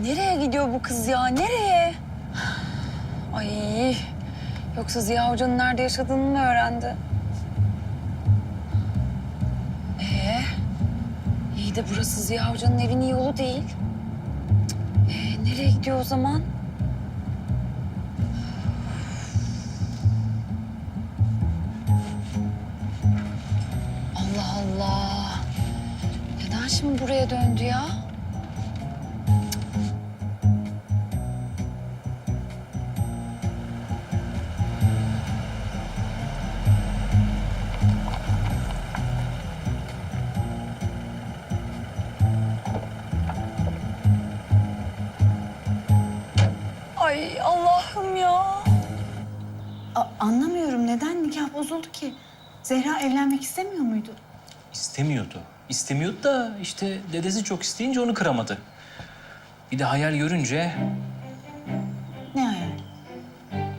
nereye gidiyor bu kız ya? Nereye? Ay yoksa Ziya Hoca'nın nerede yaşadığını mı öğrendi? Ee, iyi de burası Ziya Hoca'nın evinin yolu değil. Ee, nereye gidiyor o zaman? Allah Allah. Neden şimdi buraya döndü ya? Ay Allah'ım ya. A- anlamıyorum neden nikah bozuldu ki? Zehra evlenmek istemiyor muydu? İstemiyordu. İstemiyordu da işte dedesi çok isteyince onu kıramadı. Bir de hayal görünce Ne hayal?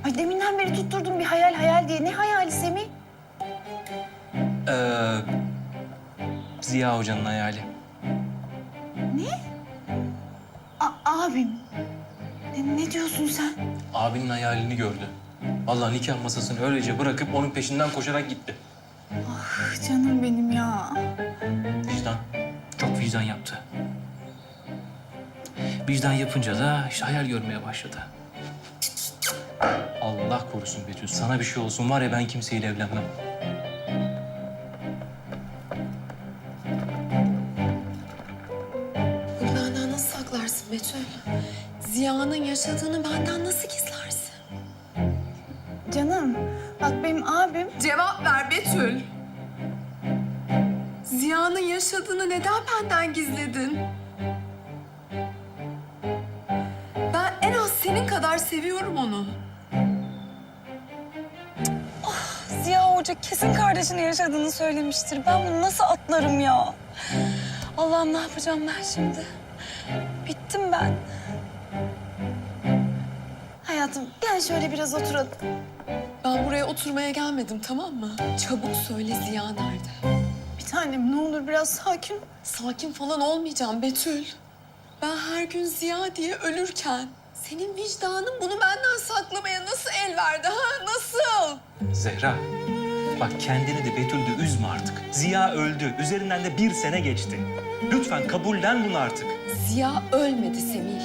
Ay deminden beri tutturdum bir hayal hayal diye. Ne hayali Semih? eee, Ziya Hoca'nın hayali. A- abim. Ne, ne diyorsun sen? Abinin hayalini gördü. Vallahi nikah masasını öylece bırakıp onun peşinden koşarak gitti. Ah, Canım benim ya. Vicdan. Çok vicdan yaptı. Vicdan yapınca da işte hayal görmeye başladı. Allah korusun Betül. Sana bir şey olsun var ya ben kimseyle evlenmem. Saklarsın Betül? Ziya'nın yaşadığını benden nasıl gizlersin? Canım bak benim abim Cevap ver Betül. Ziya'nın yaşadığını neden benden gizledin? Ben en az senin kadar seviyorum onu. Ziya Hoca kesin kardeşinin yaşadığını söylemiştir. Ben bunu nasıl atlarım ya? Allah'ım ne yapacağım ben şimdi? Bittim ben. hayatım gel şöyle biraz oturalım. Ben buraya oturmaya gelmedim tamam mı? Çabuk söyle Ziya nerede? Bir tanem ne olur biraz sakin. ol. Sakin falan olmayacağım Betül. Ben her gün Ziya diye ölürken senin vicdanın bunu benden saklamaya nasıl el verdi ha? Nasıl? Zehra. Bak kendini de Betül de üzme artık. Ziya öldü. Üzerinden de bir sene geçti. Lütfen kabullen bunu artık. Ziya ölmedi Semih.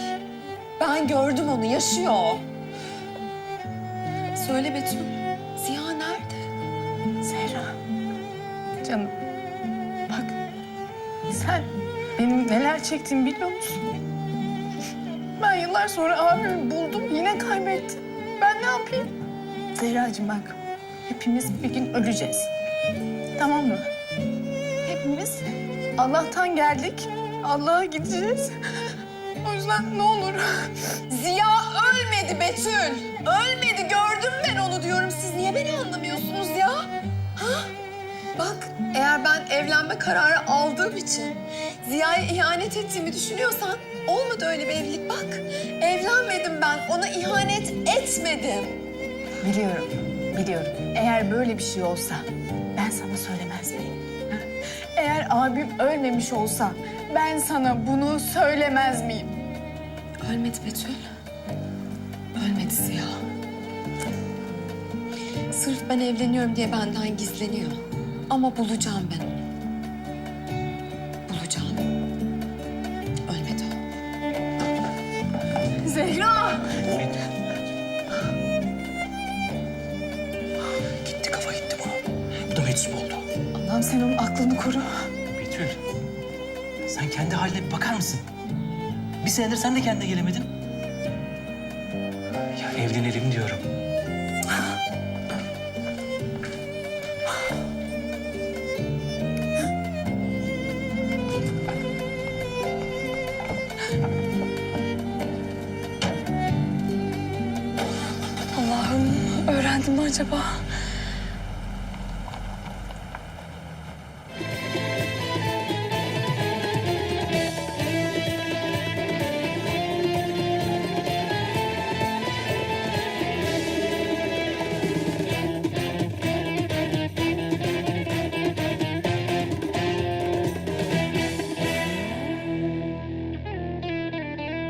Ben gördüm onu yaşıyor. Söyle Betül. Ziya nerede? Zehra. Canım bak sen benim neler çektiğimi biliyor musun? Ben yıllar sonra abimi buldum yine kaybettim. Ben ne yapayım? Zehracığım bak hepimiz bir gün öleceğiz. Tamam mı? Hepimiz Allah'tan geldik. Allah'a gideceğiz. O yüzden ne olur Ziya ölmedi Betül. Ölmedi gördüm ben onu diyorum. Siz niye beni anlamıyorsunuz ya? Ha? Bak eğer ben evlenme kararı aldığım için Ziya'ya ihanet ettiğimi düşünüyorsan olmadı öyle bir evlilik bak. Evlenmedim ben ona ihanet etmedim. Biliyorum, biliyorum. Eğer böyle bir şey olsa ben sana söylemez miyim? ha? Eğer abim ölmemiş olsa ben sana bunu söylemez miyim? Ölmedi Betül. Ölmedi Ziya. Sırf ben evleniyorum diye benden gizleniyor. Ama bulacağım ben onu. Bulacağım. Ölmedi o. Zehra! Meczup oldu. Allah'ım sen onun aklını koru. Betül. Sen kendi haline bir bakar mısın? Bir senedir sen de kendine gelemedin. Ya evlenelim diyorum. Allah'ım öğrendim mi acaba?